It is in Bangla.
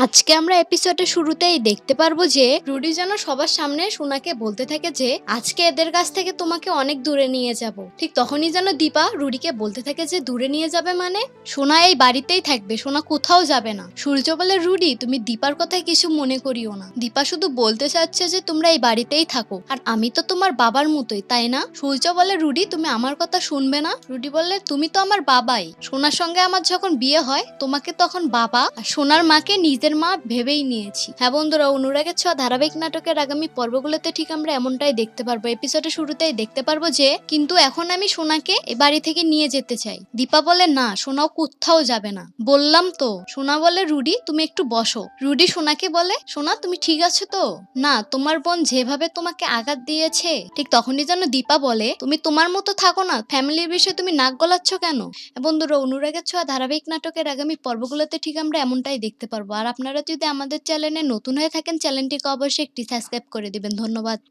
আজকে আমরা এপিসোডের শুরুতেই দেখতে পারব যে রুডি যেন সবার সামনে সোনাকে বলতে থাকে যে, আজকে এদের কাছ থেকে তোমাকে অনেক দূরে নিয়ে যাব। ঠিক তখনই যেন দীপা রুডিকে বলতে থাকে যে, দূরে নিয়ে যাবে মানে? সোনা এই বাড়িতেই থাকবে, সোনা কোথাও যাবে না। সূর্য বলে, রুডি, তুমি দীপার কথায় কিছু মনে করিও না। দীপা শুধু বলতে চাচ্ছে যে, তোমরা এই বাড়িতেই থাকো। আর আমি তো তোমার বাবার মতোই, তাই না? সূর্য বলে, রুডি, তুমি আমার কথা শুনবে না? রুডি বললে তুমি তো আমার বাবাই। সোনার সঙ্গে আমার যখন বিয়ে হয়, তোমাকে তখন বাবা আর সোনার মাকে নিজের মা ভেবেই নিয়েছি। হ্যাঁ বন্ধুরা, অনুরাগের ছোঁয়া ধারাবাহিক নাটকের আগামী পর্বগুলোতে ঠিক আমরা এমনটাই দেখতে পারব। এপিসোডের শুরুতেই দেখতে পারব যে, কিন্তু এখন আমি সোনাকে এ বাড়ি থেকে নিয়ে যেতে চাই। দীপা বলে, না, সোনাও কোথাও যাবে না। বললাম, তো? সোনা বলে, রুডি, তুমি একটু বসো। রুডি সোনাকে বলে, সোনা, তুমি ঠিক আছো তো? না, তোমার বোন যেভাবে তোমাকে আঘাত দিয়েছে, ঠিক তখনই যেন দীপা বলে, তুমি তোমার মতো থাকো না, ফ্যামিলির বিষয়ে তুমি নাক গলাচ্ছ কেন? বন্ধুরা, অনুরাগের ছোঁয়া ধারাবাহিক নাটকের আগামী পর্বগুলোতে ঠিক আমরা এমনটাই দেখতে পারব। আর আপনারা যদি আমাদের চ্যানেলে নতুন হয়ে থাকেন চ্যানেলটিকে অবশ্যই একটি সাবস্ক্রাইব করে দিবেন। ধন্যবাদ।